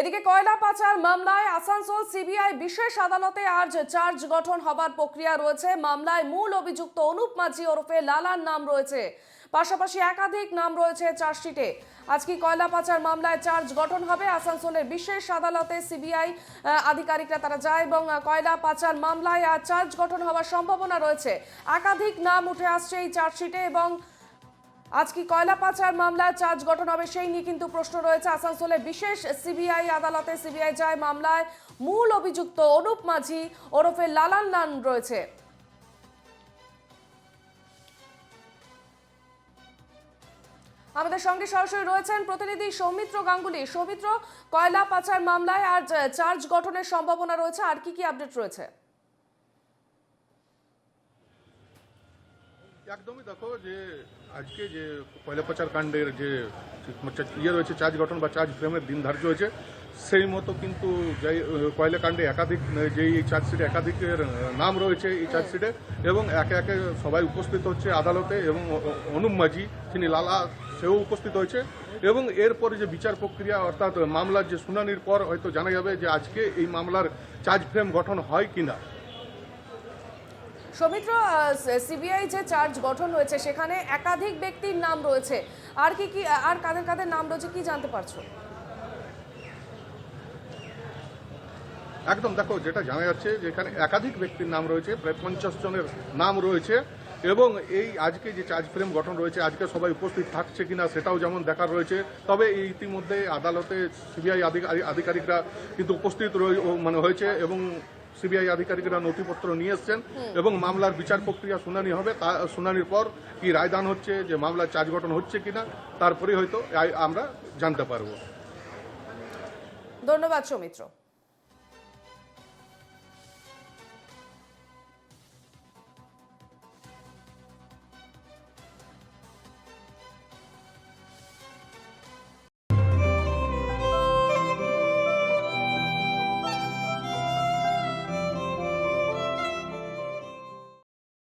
এদিকে কয়লা পাচার মামলায় আসানসোল সিবিআই বিশেষ আদালতে আজ চার্জ গঠন হবার প্রক্রিয়া রয়েছে। মামলায় মূল অভিযুক্ত অনুপ মাঝি ওরফে লালার নাম রয়েছে। পাশাপাশি একাধিক নাম রয়েছে চার্জশিটে। আজকে কয়লা পাচার মামলায় চার্জ গঠন হবে? আসানসোলের বিশেষ আদালতে সিবিআই আধিকারিকরা তারা যায় এবং কয়লা পাচার মামলায় আজ চার্জ গঠন হওয়ার সম্ভাবনা রয়েছে। একাধিক নাম উঠে আসছে এই চার্জশিটে এবং আজ কি কয়লা পাচার মামলায় চার্জ গঠন হবে সেই নিয়ে কিন্তু প্রশ্ন রয়েছে আসানসোলে বিশেষ সিবিআই আদালতে। সিবিআই যায় মামলায় মূল অভিযুক্ত অনুপ মাঝি, ওরফে লালান নান রয়েছে। আমাদের সঙ্গে সরাসরি রয়েছেন প্রতিনিধি সৌমিত্র গাঙ্গুলি। সৌমিত্র, কয়লা পাচার মামলায় আজ চার্জ গঠনের সম্ভাবনা রয়েছে, আর কি কি আপডেট রয়েছে? একদমই দেখো যে আজকে যে কয়লা পাচার কাণ্ডের যে ইয়ে রয়েছে, চার্জ গঠন বা চার্জ ফ্রেমের দিন ধার্য হয়েছে, সেই মতো কিন্তু যাই কয়লা কাণ্ডে একাধিক, যেই চার্জশিটে একাধিকের নাম রয়েছে এই চার্জশিটে এবং একে একে সবাই উপস্থিত হচ্ছে আদালতে এবং অনুপ মাঝি, তিনি লালা, সেও উপস্থিত হয়েছে, এবং এরপরে যে বিচার প্রক্রিয়া অর্থাৎ মামলার যে শুনানির পর হয়তো জানা যাবে যে আজকে এই মামলার চার্জ ফ্রেম গঠন হয় কিনা। সৌমিত্র সিবিআই যে চার্জ গঠন হয়েছে, সেখানে একাধিক ব্যক্তির নাম রয়েছে। আর কি কি আর কাদের কাদের নাম রয়েছে কি জানতে পারছ? একদম, দেখো, যেটা জানা যাচ্ছে যে এখানে একাধিক ব্যক্তির নাম রয়েছে, প্রায় পঞ্চাশ জনের নাম রয়েছে। এবং এই আজকে যে চার্জ ফ্রেম গঠন রয়েছে, আজকে সবাই উপস্থিত থাকছে কিনা সেটাও যেমন দেখার রয়েছে। তবে ইতিমধ্যে আদালতে সিবিআই আধিকারিকরা কিন্তু উপস্থিত মানে হয়েছে এবং সিবিআই আধিকারিকরা নথিপত্র নিয়ে এসছেন এবং মামলার বিচার প্রক্রিয়া শুনানি হবে। তা শুনানির পর কি রায়দান হচ্ছে যে মামলার চার্জ গঠন হচ্ছে কিনা তারপরে হয়তো আমরা জানতে পারব। ধন্যবাদ সৌমিত্র।